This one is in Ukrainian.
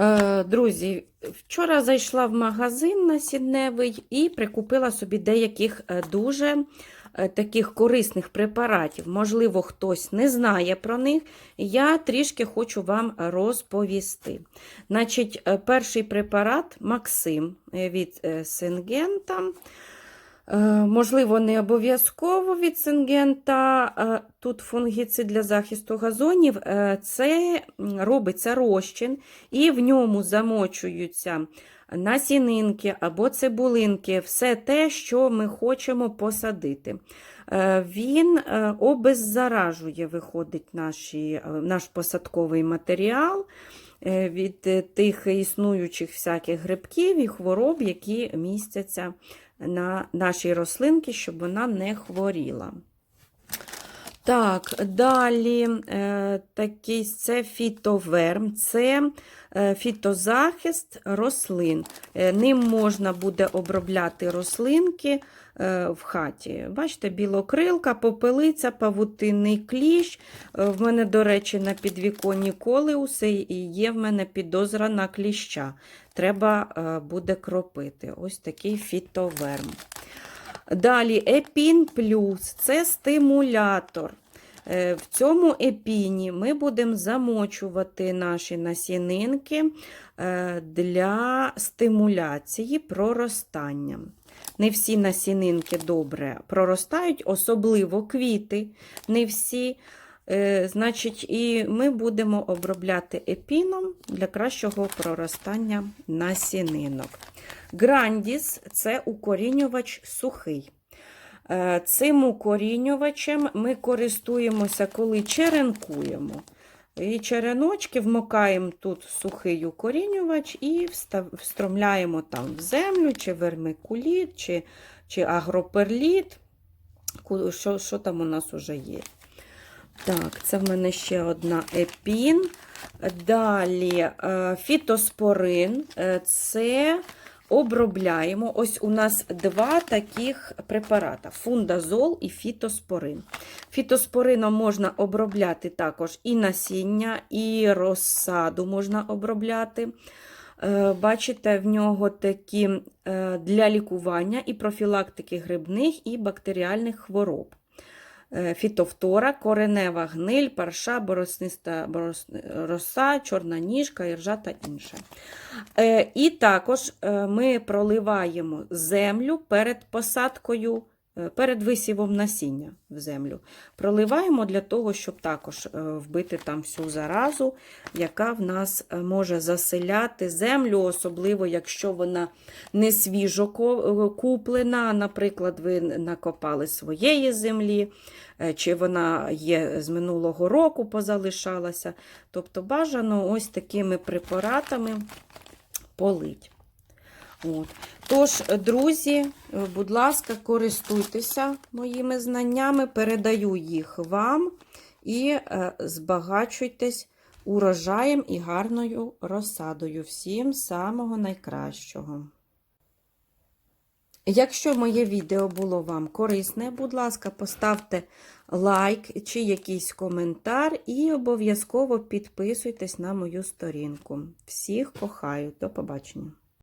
Е, Друзі, вчора зайшла в магазин насінневий і прикупила собі деяких е, дуже е, таких корисних препаратів. Можливо, хтось не знає про них. Я трішки хочу вам розповісти. Значить, перший препарат Максим від Сингента. Е, Можливо, не обов'язково від Сингента. е, Тут фунгіцид для захисту газонів. Е, Це робиться розчин, і в ньому замочуються насінинки або цибулинки, все те, що ми хочемо посадити. Він обеззаражує, виходить наші, наш посадковий матеріал від тих існуючих всяких грибків і хвороб, які містяться на нашій рослинці, щоб вона не хворіла. Так, далі е, такий це фітоверм, це е, фітозахист рослин. Е, ним можна буде обробляти рослинки в хаті. Бачите, білокрилка, попелиця, павутинний кліщ. В мене, до речі, на підвіконні колеуси і є в мене підозра на кліща. Треба буде кропити. Ось такий фітоверм. Далі епін плюс це стимулятор. Е, В цьому епіні ми будемо замочувати наші насінинки е, для стимуляції проростання. Не всі насінинки добре проростають, особливо квіти. Не всі. Е, Значить, і ми будемо обробляти епіном для кращого проростання насінинок. Грандіс це укорінювач сухий. Е, Цим укорінювачем ми користуємося, коли черенкуємо. І череночки вмокаємо тут сухий укорінювач і встромляємо там в землю, чи вермикуліт, чи, чи агроперліт. Що, що там у нас уже є? Так, це в мене ще одна епін. Далі е, фітоспорин. Е, Це обробляємо. Ось у нас два таких препарата: фундазол і фітоспорин. Фітоспорином можна обробляти також і насіння, і розсаду можна обробляти. Е, Бачите, в нього такі для лікування і профілактики грибних і бактеріальних хвороб. Е, Фітофтора, коренева гниль, парша, боросниста борос- роса, чорна ніжка, іржа та інше. Е, І також е, ми проливаємо землю перед посадкою, перед висівом насіння в землю. Проливаємо для того, щоб також е, вбити там всю заразу, яка в нас е, може заселяти землю, особливо якщо вона не свіжо е, куплена. Наприклад, ви накопали своєї землі, е, чи вона є з минулого року позалишалася. Тобто бажано ось такими препаратами полить. От. Тож, друзі, будь ласка, користуйтеся моїми знаннями, передаю їх вам і е, збагачуйтесь урожаєм і гарною розсадою. Всім самого найкращого. Якщо моє відео було вам корисне, будь ласка, поставте лайк чи якийсь коментар і обов'язково підписуйтесь на мою сторінку. Всіх кохаю. До побачення!